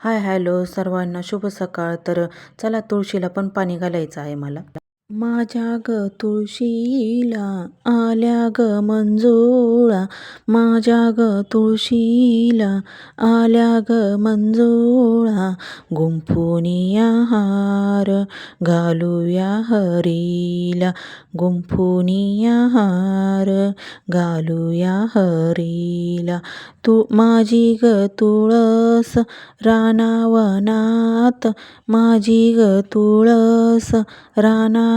Hi hello सर्वांना शुभ सकाळ. तर चला तुळशीला पण पाणी घालायचं आहे मला. माझ्या ग तुळशीला आल्या ग मंजुळा. माझ्या ग तुळशीला आल्या ग मंजुळा. गुंफुनिया हार घालूया हरीला. गुंफुनिया हार घालूया हरीला. तू माझी ग तुळस रानावनात माझी ग तुळस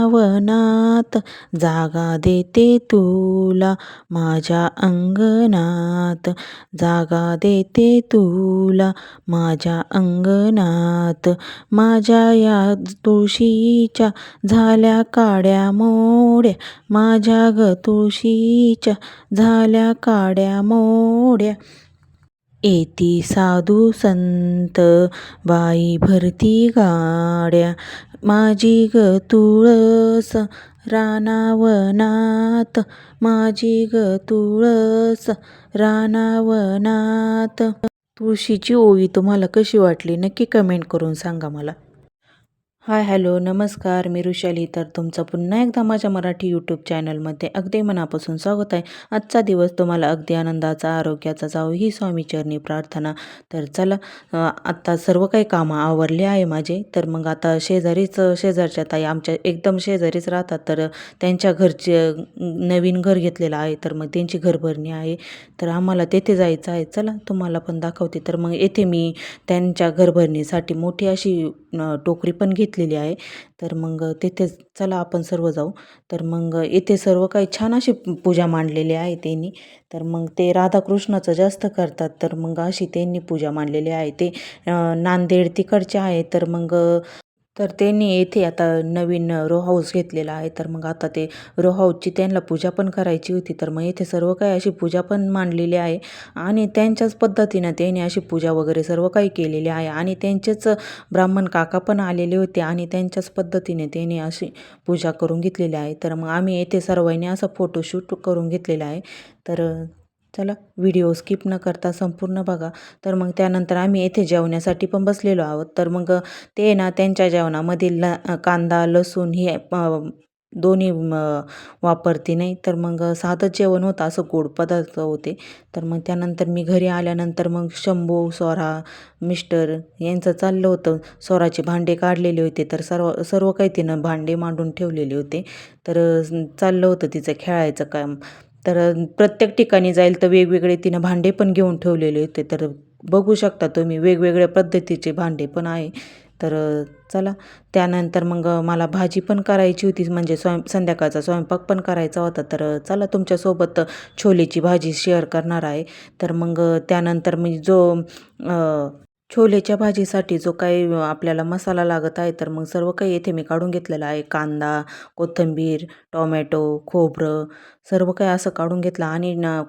वनात जागा देते तुला माझ्या अंगणात. जागा देते तुला माझ्या अंगणात. माझ्या या तुळशीच्या झाल्या काड्या मोड्या. माझ्या ग तुळशीच्या झाल्या काड्या मोड्या. येती साधू संत बाई भरती गाड्या माझी ग तुळस रानावनात माझी ग तुळस रानावनात. तुळशीची ओवी तुम्हाला कशी वाटली? नक्की कमेंट करून सांगा मला. हाय हॅलो नमस्कार मी ऋषाली. तर तुमचं पुन्हा एकदा माझ्या मराठी यूट्यूब चॅनलमध्ये अगदी मनापासून स्वागत आहे. आजचा दिवस तुम्हाला अगदी आनंदाचा आरोग्याचा जाऊ ही स्वामीचरणी प्रार्थना. तर चला आत्ता सर्व काही कामं आवरले आहे माझे. तर मग आता शेजारीच शेजारच्या ताई आमच्या एकदम शेजारीच राहतात. तर त्यांच्या घरचे नवीन घर घेतलेलं आहे. तर मग त्यांची घरभरणी आहे. तर आम्हाला तेथे जायचं आहे. चला तुम्हाला पण दाखवते. तर मग येथे मी त्यांच्या घरभरणीसाठी मोठी अशी टोकरी पण घेतलेली आहे. तर मग तेथे चला आपण सर्व जाऊ. तर मग येथे सर्व काही छान अशी पूजा मांडलेली आहे त्यांनी. तर मग ते राधाकृष्णाचं जास्त करतात. तर मग अशी त्यांनी पूजा मांडलेली आहे. ते नांदेड तिकडचे आहे. तर मग तर त्यांनी येथे आता नवीन रो हाऊस घेतलेला आहे. तर मग आता ते रो हाऊसची त्यांना पूजा पण करायची होती. तर मग येथे सर्व काही अशी पूजा पण मांडलेली आहे. आणि त्यांच्याच पद्धतीनं त्यांनी अशी पूजा वगैरे सर्व काही केलेली आहे. आणि त्यांचेच ब्राह्मण काका पण आलेले होते. आणि त्यांच्याच पद्धतीने त्यांनी अशी पूजा करून घेतलेली आहे. तर मग आम्ही येथे सर्वांनी असं फोटोशूट करून घेतलेलं आहे. तर चला व्हिडिओ स्किप न करता संपूर्ण बघा. तर मग त्यानंतर आम्ही येथे जेवण्यासाठी पण बसलेलो आहोत. तर मग ते ना त्यांच्या जेवणामधील कांदा लसूण हे दोन्ही वापरते नाही. तर मग साधंच जेवण होतं असं गोड पदार्थ होते. तर मग त्यानंतर मी घरी आल्यानंतर मग शंभू सोरा मिस्टर यांचं चाललं होतं. सोराचे भांडे काढलेले होते. तर सर्व सर्व काही तिनं भांडे मांडून ठेवलेले होते. तर चाललं होतं तिचं खेळायचं काम. तर प्रत्येक ठिकाणी जाईल तर वेगवेगळे तिनं भांडे पण घेऊन ठेवलेले होते. तर बघू शकता तुम्ही वेगवेगळ्या पद्धतीचे भांडे पण आहे. तर चला. त्यानंतर मग मला भाजी पण करायची होती म्हणजे स्वयं संध्याकाळचा स्वयंपाक पण करायचा होता. तर चला तुमच्यासोबत छोलेची भाजी शेअर करणार आहे. तर मग त्यानंतर मी जो छोलेच्या भाजीसाठी जो काही आपल्याला मसाला लागत आहे तर मग सर्व काही येथे मी काढून घेतलेलं आहे. कांदा कोथिंबीर टोमॅटो खोबरं सर्व काही असं काढून घेतलं आणि न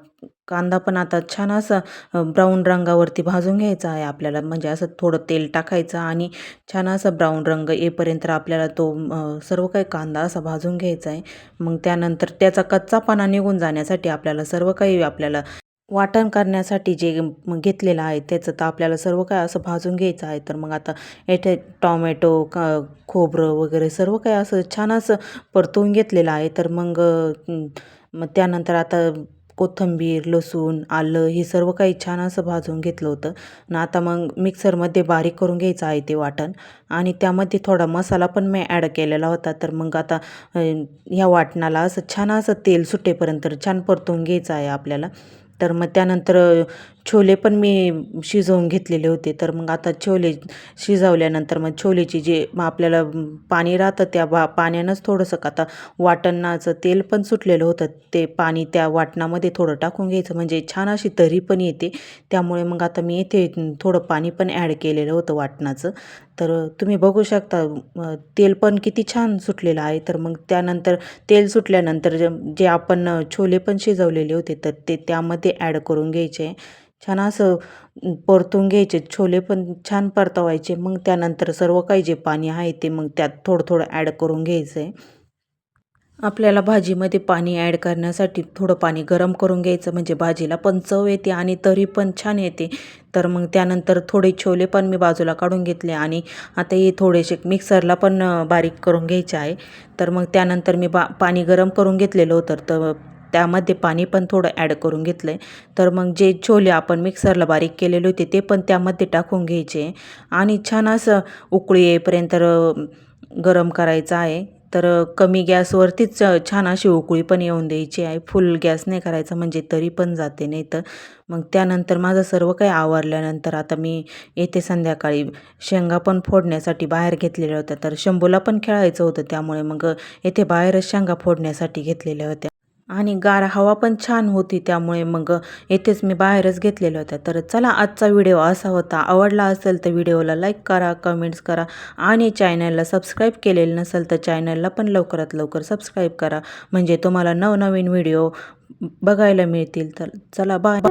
कांदा पण आता छान असा ब्राऊन रंगावरती भाजून घ्यायचा आहे आपल्याला. म्हणजे असं थोडं तेल टाकायचं आणि छान असा ब्राऊन रंग येईपर्यंत आपल्याला तो सर्व काही कांदा असा भाजून घ्यायचा आहे. मग त्यानंतर त्याचा कच्चापणा निघून जाण्यासाठी आपल्याला सर्व काही आपल्याला वाटण करण्यासाठी जे घेतलेलं आहे त्याचं तर आपल्याला सर्व काय असं भाजून घ्यायचं आहे. तर मग आता येथे टॉमॅटो क खोबरं वगैरे सर्व काही असं छान असं परतवून घेतलेलं आहे. तर मग मग त्यानंतर आता कोथिंबीर लसूण आलं हे सर्व काही छान असं भाजून घेतलं होतं. आणि आता मग मिक्सरमध्ये बारीक करून घ्यायचं आहे ते वाटण. आणि त्यामध्ये थोडा मसाला पण मी ॲड केलेला होता. तर मग आता ह्या वाटणाला असं छान असं तेल सुटेपर्यंत छान परतून घ्यायचं आहे आपल्याला. तर मग त्यानंतर छोले पण मी शिजवून घेतलेले होते. तर मग आता छोले शिजवल्यानंतर मग छोलेची जे मग आपल्याला पाणी राहतं त्या बा पाण्यानंच थोडंसं का आता वाटणाचं तेल पण सुटलेलं होतं. ते पाणी त्या वाटणामध्ये थोडं टाकून घ्यायचं. म्हणजे छान अशी तरी पण येते. त्यामुळे मग आता मी इथे थोडं पाणी पण ॲड केलेलं होतं वाटणाचं. तर तुम्ही बघू शकता तेल पण किती छान सुटलेलं आहे. तर मग त्यानंतर तेल सुटल्यानंतर जे जे आपण छोले पण शिजवलेले होते तर ते त्यामध्ये ॲड करून घ्यायचे. छान असं परतून घ्यायचे. छोले पण छान परतवायचे. मग त्यानंतर सर्व काही जे पाणी आहे ते मग त्यात थोडं थोडं ॲड करून घ्यायचं. आहे आपल्याला भाजीमध्ये पाणी ॲड करण्यासाठी थोडं पाणी गरम करून घ्यायचं. म्हणजे भाजीला पण चव येते आणि तरी पण छान येते. तर मग त्यानंतर थोडे छोले पण मी बाजूला काढून घेतले आणि आता हे थोडेसे मिक्सरला पण बारीक करून घ्यायचे आहे. तर मग त्यानंतर मी बा पाणी गरम करून घेतलेलं होतं. तर त्यामध्ये पाणी पण थोडं ॲड करून घेतलं आहे. तर मग जे छोले आपण मिक्सरला बारीक केलेले होते ते पण त्यामध्ये टाकून घ्यायचे. आणि छान असं उकळी येईपर्यंत गरम करायचं आहे. तर कमी गॅसवरतीच छान अशी उकळी पण येऊन द्यायची आहे. फुल गॅस नाही करायचा म्हणजे तरी पण जाते नाही तर. मग त्यानंतर माझं सर्व काही आवरल्यानंतर आता मी येते संध्याकाळी. शेंगा पण फोडण्यासाठी बाहेर घेतलेल्या होत्या तर शंभूला पण खेळायचं होतं त्यामुळे मग येथे बाहेरच शेंगा फोडण्यासाठी घेतलेल्या होत्या. आणि गार हवा पण छान होती त्यामुळे मग येथेच मी बाहेरच घेतलेल्या होत्या तर चला आजचा व्हिडिओ असा होता. आवडला असेल तर व्हिडिओला लाईक करा कमेंट्स करा आणि चॅनलला सबस्क्राईब केलेलं नसेल तर चॅनलला पण लवकरात लवकर सबस्क्राईब करा. म्हणजे तुम्हाला नवनवीन व्हिडिओ बघायला मिळतील. तर चला बाय